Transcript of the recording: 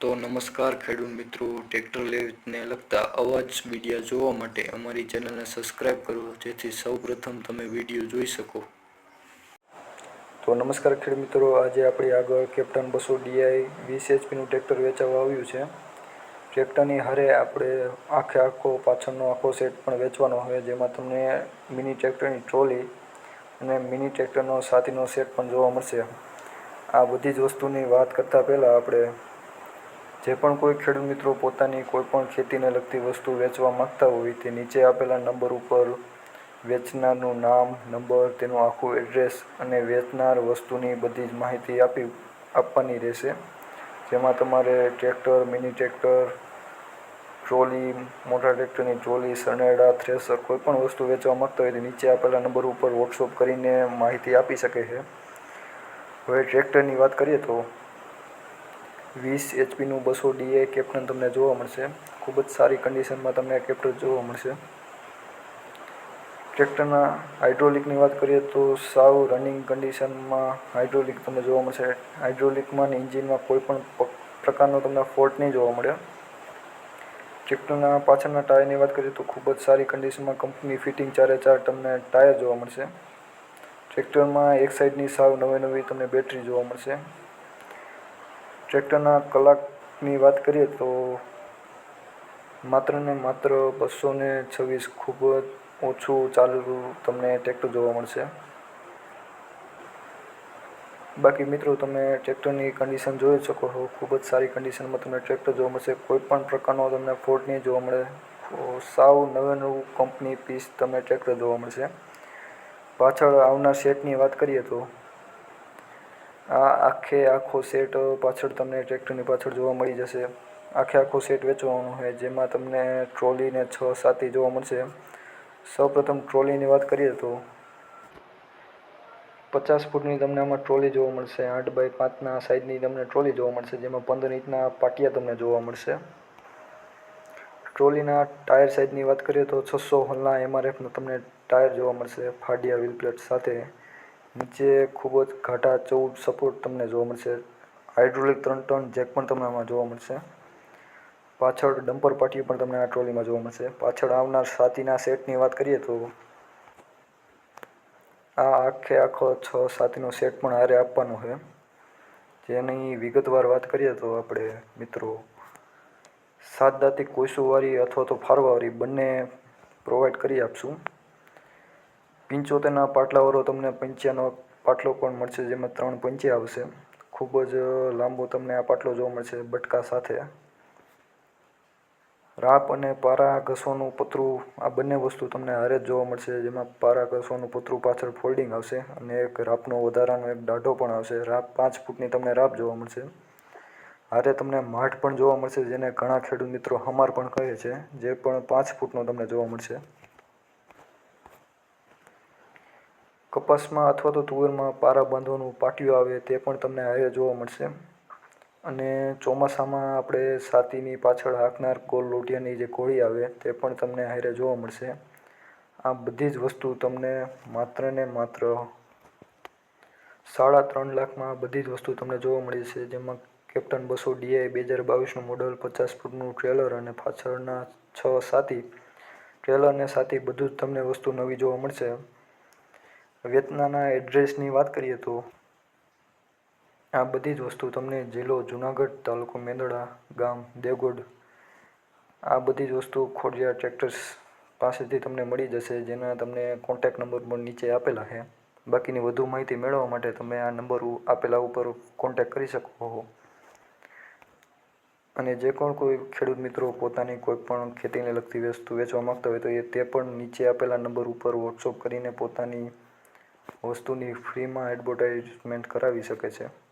તો નમસ્કાર ખેડૂત મિત્રો, ટ્રેક્ટર લેને લગતા અવાજ વિડીયા જોવા માટે અમારી ચેનલને સબસ્ક્રાઇબ કરો, જેથી સૌપ્રથમ તમે વીડિયો જોઈ શકો. તો નમસ્કાર ખેડૂત મિત્રો, આજે આપણી આગળ કેપ્ટન બસો ડીઆઈ વીસ એચપીનું ટ્રેક્ટર વેચવા આવ્યું છે. ટ્રેક્ટરની હારે આપણે આખે આખો, પાછળનો આખો સેટ પણ વેચવાનો હોય જેમાં તમને મિની ટ્રેક્ટરની ટ્રોલી અને મિની ટ્રેક્ટરનો સાથીનો સેટ પણ જોવા મળશે. આ બધી જ વસ્તુની વાત કરતાં પહેલાં આપણે જે પણ કોઈ ખેડૂત મિત્રો પોતાની કોઈ પણ ખેતીને લગતી વસ્તુ વેચવા માંગતા હોય તે નીચે આપેલા નંબર ઉપર વેચનારનું નામ, નંબર, તેનું આખું એડ્રેસ અને વેચનાર વસ્તુની બધી જ માહિતી આપી, આપવાની રહેશે. જેમાં તમારે ટ્રેક્ટર, મિની ટ્રેક્ટર, ટ્રોલી, મોટા ટ્રેક્ટરની ટ્રોલી સનેડા થ્રેસર કોઈ પણ વસ્તુ વેચવા માગતા હોય તો નીચે આપેલા નંબર ઉપર વોટ્સઅપ કરીને માહિતી આપી શકે છે. હવે ટ્રેક્ટરની વાત કરીએ તો વીસ એચપીનું બસો ડીએ કેપ્ટન તમને જોવા મળશે. ખૂબ જ સારી કન્ડિશનમાં તમને આ કેપ્ટન જોવા મળશે. ટ્રેક્ટરના હાઇડ્રોલિકની વાત કરીએ તો સાવ રનિંગ કન્ડિશનમાં હાઇડ્રોલિક તમને જોવા મળશે. હાઇડ્રોલિકમાં અને એન્જિનમાં કોઈ પણ પ્રકારનો તમને ફોલ્ટ નહીં જોવા મળે. ટ્રેક્ટરના પાછળના ટાયરની વાત કરીએ તો ખૂબ જ સારી કન્ડિશનમાં કંપની ફિટિંગ ચારે ચાર તમને ટાયર જોવા મળશે. ટ્રેક્ટરમાં એક સાઈડની સાવ નવી નવી તમને બેટરી જોવા મળશે. ટ્રેક્ટરના કલાકની વાત કરીએ તો માત્ર ને માત્ર બસો ને છવ્વીસ ખૂબ જ ઓછું ચાલેલું તમને ટ્રેક્ટર જોવા મળશે. બાકી મિત્રો, તમે ટ્રેક્ટરની કન્ડિશન જોઈ શકો છો. ખૂબ જ સારી કન્ડિશનમાં તમને ટ્રેક્ટર જોવા મળશે. કોઈ પણ પ્રકારનો તમને ફોલ્ટ નહીં જોવા મળે. સાવ નવે નવું કંપની પીસ તમને ટ્રેક્ટર જોવા મળશે. પાછળ આવનાર સેટની વાત કરીએ તો આ આખે આખો સેટ પાછળ તમને ટ્રેક્ટરની પાછળ જોવા મળી જશે. આખે આખો સેટ વેચવાનો છે, જેમાં તમને ટ્રોલીને છ સાતી જોવા મળશે. સૌપ્રથમ ટ્રોલીની વાત કરીએ તો પચાસ ફૂટની તમને આમાં ટ્રોલી જોવા મળશે, આઠ બાય પાંચના સાઈઝની તમને ટ્રોલી જોવા મળશે, જેમાં પંદર ઇંચના પાટિયા તમને જોવા મળશે. ટ્રોલીના ટાયર સાઇઝની વાત કરીએ તો છસો હોલના એમઆરએફનું તમને ટાયર જોવા મળશે, ફાડિયા વ્હીલ પ્લેટ સાથે. નીચે ખૂબ જ ઘાટા ચૌદ સપોર્ટ તમને જોવા મળશે. હાઇડ્રોલિક ત્રણ ટન જેક પણ તમને આમાં જોવા મળશે. પાછળ ડમ્પર પાટિયું પણ તમને આ ટ્રોલીમાં જોવા મળશે. પાછળ આવનાર સાતીના સેટની વાત કરીએ તો આ આખે આખો છ સાતીનો સેટ પણ હારે આપવાનો છે. જેની વિગતવાર વાત કરીએ તો આપણે મિત્રો સાત દાંતી કોઈસુવાળી અથવા તો ફારવાવાળી બંને પ્રોવાઈડ કરી આપશું. પંચોતેરના પાટલાવાળો તમને પંચ્યાનો પાટલો પણ મળશે, જેમાં ત્રણ પંચ્યા આવશે. ખૂબ જ લાંબો તમને આ પાટલો જોવા મળશે, બટકા સાથે. રાપ અને પારા ઘસવાનું પતરું, આ બંને વસ્તુ તમને હારે જ જોવા મળશે, જેમાં પારા ઘસવાનું પતરું પાછળ ફોલ્ડિંગ આવશે અને એક રાપનો વધારાનો એક દાઢો પણ આવશે. રાપ પાંચ ફૂટની તમને રાપ જોવા મળશે. હારે તમને માઠ પણ જોવા મળશે, જેને ઘણા ખેડૂત મિત્રો હમાર પણ કહે છે, જે પણ પાંચ ફૂટનો તમને જોવા મળશે. કપાસમાં અથવા તો તુવેરમાં પારા બાંધવાનું પાટિયું આવે તે પણ તમને હારે જોવા મળશે. અને ચોમાસામાં આપણે છાતીની પાછળ હાંકનાર ગોલ લોટિયાની જે કોળી આવે તે પણ તમને હારે જોવા મળશે. આ બધી જ વસ્તુ તમને માત્ર ને માત્ર સાડા ત્રણ લાખમાં બધી જ વસ્તુ તમને જોવા મળી છે જેમાં કેપ્ટન બસો ડીઆઈ બે હજાર બાવીસનું મોડલ પચાસ ફૂટનું ટ્રેલર અને પાછળના છ સાથી ટ્રેલર ને સાથી બધું જ તમને વસ્તુ નવી જોવા મળશે. વેતનાના એડ્રેસની વાત કરીએ તો આ બધી જ વસ્તુ તમને જિલ્લો જુનાગઢ તાલુકો મેંદડા ગામ દેવગઢ આ બધી જ વસ્તુ ખોડિયા ટ્રેક્ટર્સ પાસેથી તમને મળી જશે, જેના તમને કોન્ટેક્ટ નંબર પણ નીચે આપેલા છે. બાકીની વધુ માહિતી મેળવવા માટે તમે આ નંબર આપેલા ઉપર કોન્ટેક્ટ કરી શકો છો. અને જે કોણ કોઈ ખેડૂત મિત્રો પોતાની કોઈ પણ ખેતીને લગતી વસ્તુ વેચવા માગતા હોય તો એ તે પણ નીચે આપેલા નંબર ઉપર વોટ્સઅપ કરીને પોતાની વસ્તુની ફ્રીમાં એડવર્ટાઇઝમેન્ટ કરાવી શકે છે.